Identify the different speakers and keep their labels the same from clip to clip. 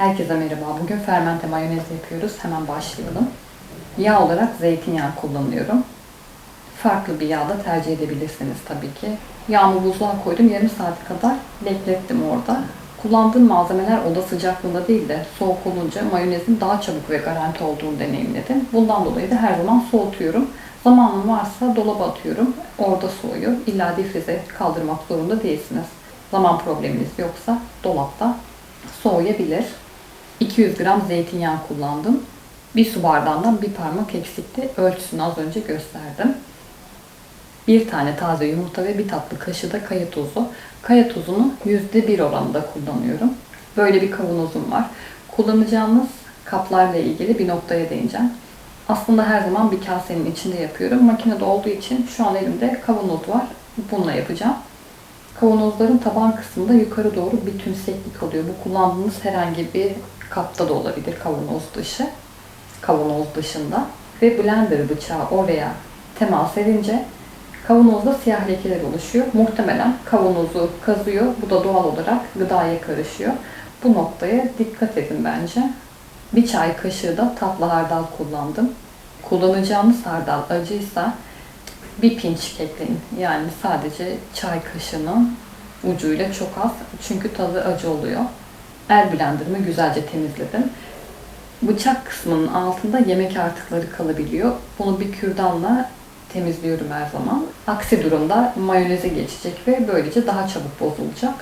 Speaker 1: Herkese merhaba. Bugün fermente mayonez yapıyoruz. Hemen başlayalım. Yağ olarak zeytinyağı kullanıyorum. Farklı bir yağ da tercih edebilirsiniz tabii ki. Yağımı buzluğa koydum. Yarım saat kadar beklettim orada. Kullandığım malzemeler oda sıcaklığında değil de soğuk olunca mayonezin daha çabuk ve garanti olduğunu deneyimledim. Bundan dolayı da her zaman soğutuyorum. Zamanım varsa dolaba atıyorum. Orada soğuyor. İlla difrize kaldırmak zorunda değilsiniz. Zaman probleminiz yoksa dolapta soğuyabilir. 200 gram zeytinyağı kullandım. Bir su bardağından bir parmak eksikti. Ölçüsünü az önce gösterdim. Bir tane taze yumurta ve bir tatlı kaşığı da kaya tuzu. Kaya tuzunu %1 oranında kullanıyorum. Böyle bir kavanozum var. Kullanacağımız kaplarla ilgili bir noktaya değineceğim. Aslında her zaman bir kasenin içinde yapıyorum. Makinede olduğu için şu an elimde kavanoz var. Bununla yapacağım. Kavanozların taban kısmında yukarı doğru bir tümseklik oluyor. Bu kullandığınız herhangi bir kapta da olabilir kavanoz dışı. Kavanoz dışında. Ve blender bıçağı oraya temas edince kavanozda siyah lekeler oluşuyor. Muhtemelen kavanozu kazıyor. Bu da doğal olarak gıdaya karışıyor. Bu noktaya dikkat edin bence. Bir çay kaşığı da tatlı hardal kullandım. Kullanacağımız hardal acıysa bir pinç ekleyin. Yani sadece çay kaşığının ucuyla çok az. Çünkü tadı acı oluyor. El blenderımı güzelce temizledim. Bıçak kısmının altında yemek artıkları kalabiliyor. Bunu bir kürdanla temizliyorum her zaman. Aksi durumda mayoneze geçecek ve böylece daha çabuk bozulacak.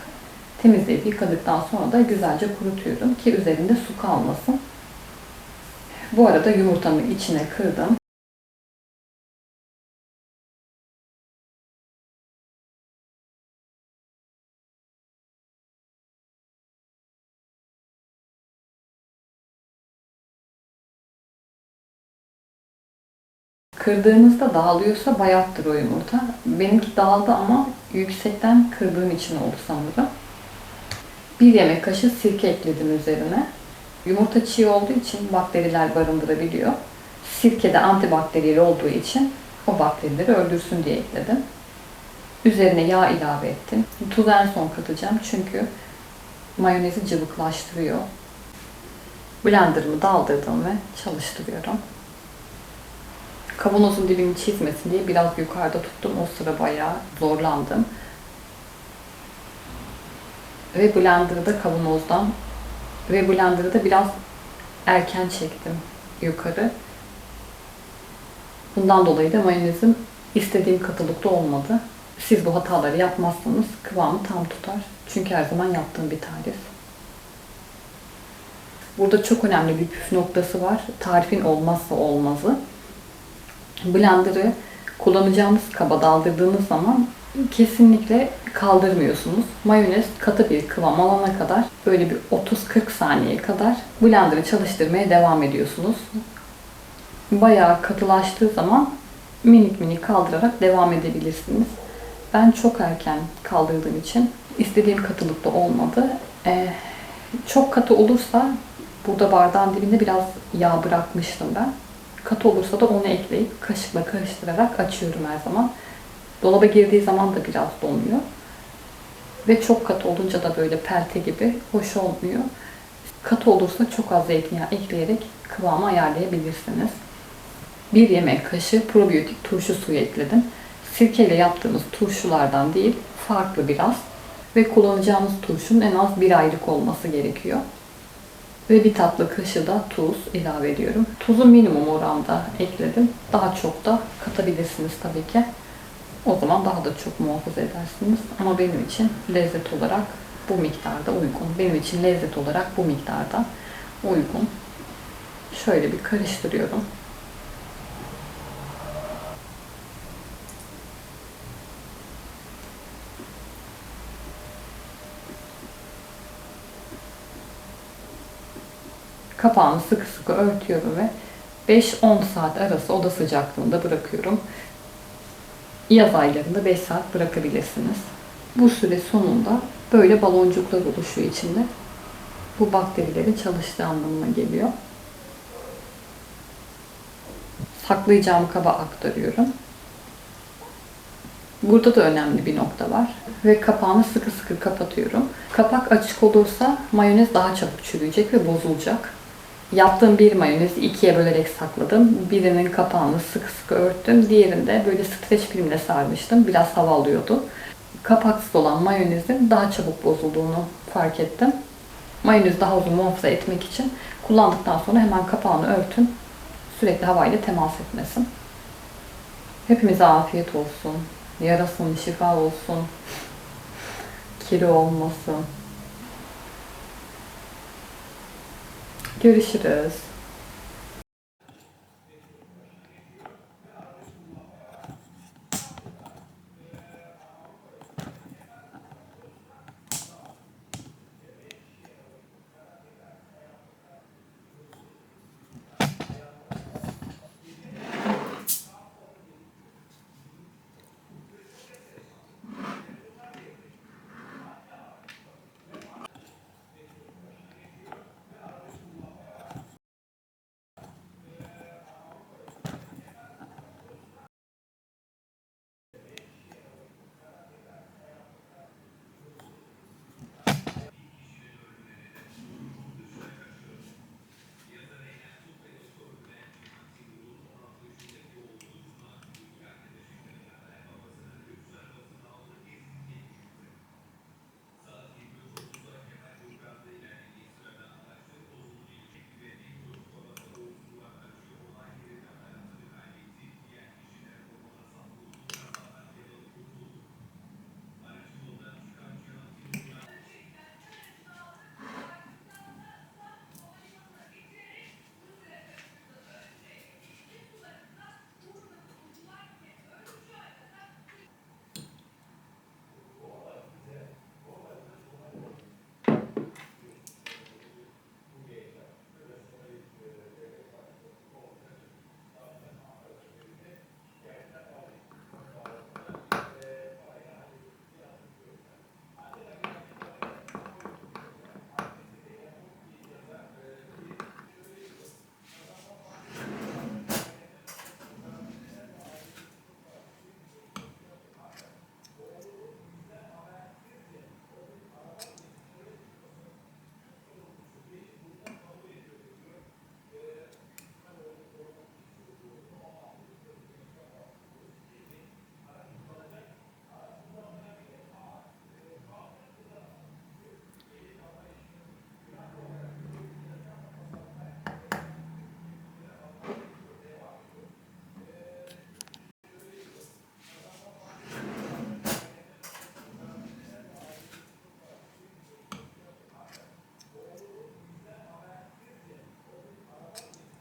Speaker 1: Temizleyip yıkadıktan sonra da güzelce kurutuyorum ki üzerinde su kalmasın. Bu arada yumurtamı içine kırdım. Kırdığınızda dağılıyorsa bayattır o yumurta. Benimki dağıldı ama yüksekten kırdığım için oldu sanırım. Bir yemek kaşığı sirke ekledim üzerine. Yumurta çiğ olduğu için bakteriler barındırabiliyor. Sirke de antibakteriyel olduğu için o bakterileri öldürsün diye ekledim. Üzerine yağ ilave ettim. Tuz en son katacağım çünkü mayonezi cıvıklaştırıyor. Blenderımı daldırdım ve çalıştırıyorum. Kavanozun dibini çizmesin diye biraz yukarıda tuttum. O sıra bayağı zorlandım. Ve blenderda kavanozdan ve blenderı da biraz erken çektim yukarı. Bundan dolayı da mayonezim istediğim katılıkta olmadı. Siz bu hataları yapmazsanız kıvamı tam tutar. Çünkü her zaman yaptığım bir tarif. Burada çok önemli bir püf noktası var. Tarifin olmazsa olmazı. Blender'ı kullanacağımız kaba daldırdığınız zaman kesinlikle kaldırmıyorsunuz. Mayonez katı bir kıvam alana kadar böyle bir 30-40 saniye kadar blender'ı çalıştırmaya devam ediyorsunuz. Bayağı katılaştığı zaman minik minik kaldırarak devam edebilirsiniz. Ben çok erken kaldırdığım için istediğim katılıkta olmadı. Ee, çok katı olursa burada bardağın dibinde biraz yağ bırakmıştım ben. Katı olursa da onu ekleyip kaşıkla karıştırarak açıyorum her zaman. Dolaba girdiği zaman da biraz donuyor. Ve çok katı olunca da böyle pelte gibi hoş olmuyor. Katı olursa çok az zeytinyağı ekleyerek kıvamı ayarlayabilirsiniz. Bir yemek kaşığı probiyotik turşu suyu ekledim. Sirkeyle yaptığımız turşulardan değil, farklı biraz. Ve kullanacağımız turşunun en az bir aylık olması gerekiyor. Ve bir tatlı kaşığı da tuz ilave ediyorum. Tuzu minimum oranda ekledim. Daha çok da katabilirsiniz tabii ki. O zaman daha da çok muhafaza edersiniz. Ama benim için lezzet olarak bu miktarda uygun. Benim için lezzet olarak bu miktarda uygun. Şöyle bir karıştırıyorum. Kapağını sıkı sıkı örtüyorum ve 5-10 saat arası oda sıcaklığında bırakıyorum. Yaz aylarında 5 saat bırakabilirsiniz. Bu süre sonunda böyle baloncuklar oluşuyor içinde. Bu bakterilerin çalıştığı anlamına geliyor. Saklayacağım kaba aktarıyorum. Burada da önemli bir nokta var. Ve kapağını sıkı sıkı kapatıyorum. Kapak açık olursa mayonez daha çabuk çürüyecek ve bozulacak. Yaptığım bir mayonezi ikiye bölerek sakladım. Birinin kapağını sıkı sıkı örttüm. Diğerinde böyle streç filmle sarmıştım. Biraz hava alıyordu. Kapaksız olan mayonezin daha çabuk bozulduğunu fark ettim. Mayonezi daha uzun muhafaza etmek için kullandıktan sonra hemen kapağını örtün. Sürekli havayla temas etmesin. Hepimize afiyet olsun. Yarasın, şifa olsun. Kiri olmasın. Görüşürüz.